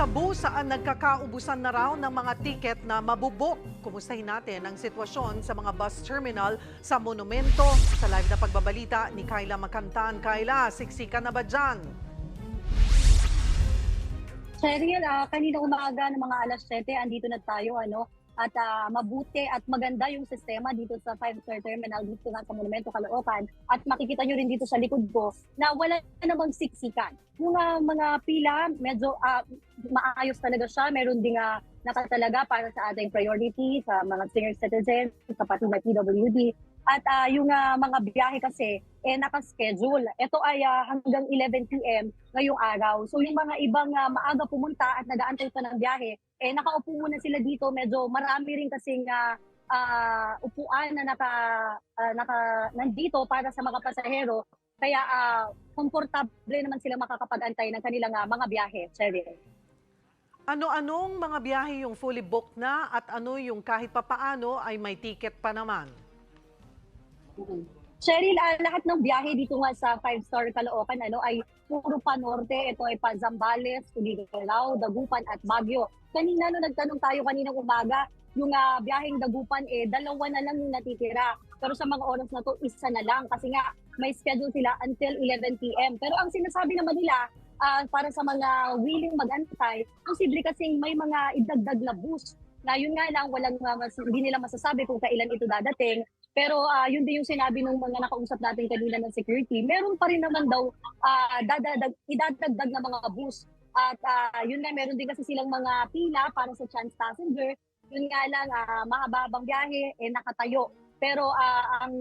Sabu saan nagkakaubusan na raw ng mga tiket na mabubok. Kumustahin natin ang sitwasyon sa mga bus terminal sa Monumento. Sa live na pagbabalita ni Kyla Makantan. Kyla, siksikan na ba dyan? Cheryl, ah, kanina umaga ng mga alas 7, andito na tayo, ano, at ah, mabuti at maganda yung sistema dito sa 5-star terminal dito sa Monumento Caloocan. At makikita nyo rin dito sa likod ko na wala namang siksikan. Yung ah, mga pila, medyo ah, maayos talaga siya. Meron ding uh, nakatalaga para sa ating priority sa mga senior citizens, sa pati na PWD. At ah, yung ah, mga biyahe kasi, eh, nakaschedule. Ito ay ah, hanggang 11 p.m. ngayong araw. So yung mga ibang ah, maaga pumunta at nag-aantay pa ng biyahe, eh nakaupo muna sila dito. Medyo marami rin kasing ah, ah, upuan na naka, ah, naka nandito para sa mga pasahero. Kaya ah, komportable naman sila makakapag-antay ng kanilang ah, mga biyahe, Cheryl. Ano-anong mga biyahe yung fully booked na at ano yung kahit papaano ay may ticket pa naman? Cheryl, ah, lahat ng biyahe dito nga sa 5-star Caloocan ano, ay puro pa norte. Ito ay pa Zambales, Tuligarao, Dagupan at Baguio. Kanina no nagtanong tayo kaninang umaga, yung ah, biyaheng Dagupan eh dalawa na lang yung natitira. Pero sa mga oras na to, isa na lang kasi nga may schedule sila until 11 p.m. Pero ang sinasabi naman nila ah, para sa mga willing mag-antay, posible kasing may mga idagdag na bus na yun nga lang walang ah, mas, hindi nila masasabi kung kailan ito dadating pero ah, yun din yung sinabi ng mga nakausap natin kanina ng security. Meron pa rin naman daw ah, dadadag, idadagdag na mga bus. At ah, yun nga, meron din kasi silang mga pila para sa chance passenger. Yun nga lang, ah, mahaba-habang biyahe, eh, nakatayo. Pero ah, ang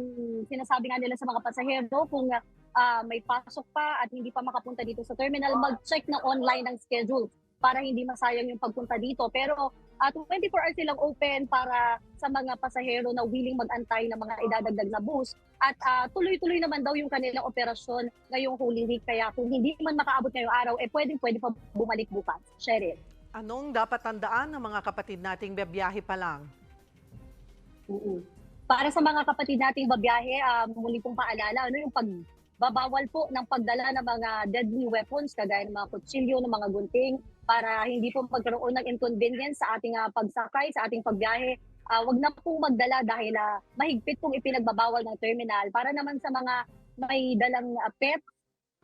sinasabi nga nila sa mga pasahero, kung ah, may pasok pa at hindi pa makapunta dito sa terminal, mag-check na online ng schedule para hindi masayang yung pagpunta dito. Pero at 24 hours silang open para sa mga pasahero na willing mag-antay ng mga idadagdag na bus. At ah, tuloy-tuloy naman daw yung kanilang operasyon ngayong Holy Week. Kaya kung hindi man makaabot ngayong araw, eh pwedeng pwede pa bumalik bukas. Cheryl. Anong dapat tandaan ng mga kapatid nating bebiyahe pa lang? Para sa mga kapatid nating babiyahe, ah, muli pong paalala, ano yung pagbabawal po ng pagdala ng mga deadly weapons, kagaya ng mga kutsilyo, ng mga gunting, para hindi po magkaroon ng inconvenience sa ating ah, pagsakay, sa ating pagbiyahe. Ah, wag na pong magdala dahil ah, mahigpit pong ipinagbabawal ng terminal. Para naman sa mga may dalang ah, pet,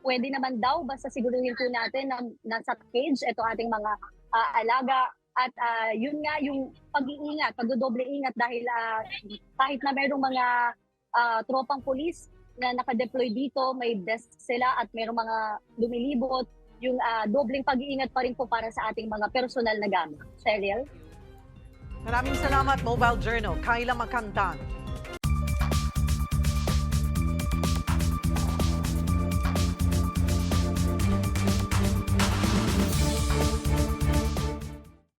pwede naman daw, basta siguruhin po natin na nasa cage, ito ating mga ah, alaga. At ah, yun nga yung pag-iingat, pagdodoble ingat dahil ah, kahit na merong mga ah, tropang polis na nakadeploy dito, may desk sila at merong mga lumilibot, yung ah, dobleng pag-iingat pa rin po para sa ating mga personal na gamit. Cheryl? Maraming salamat, Mobile Journal. Kyla Makantan.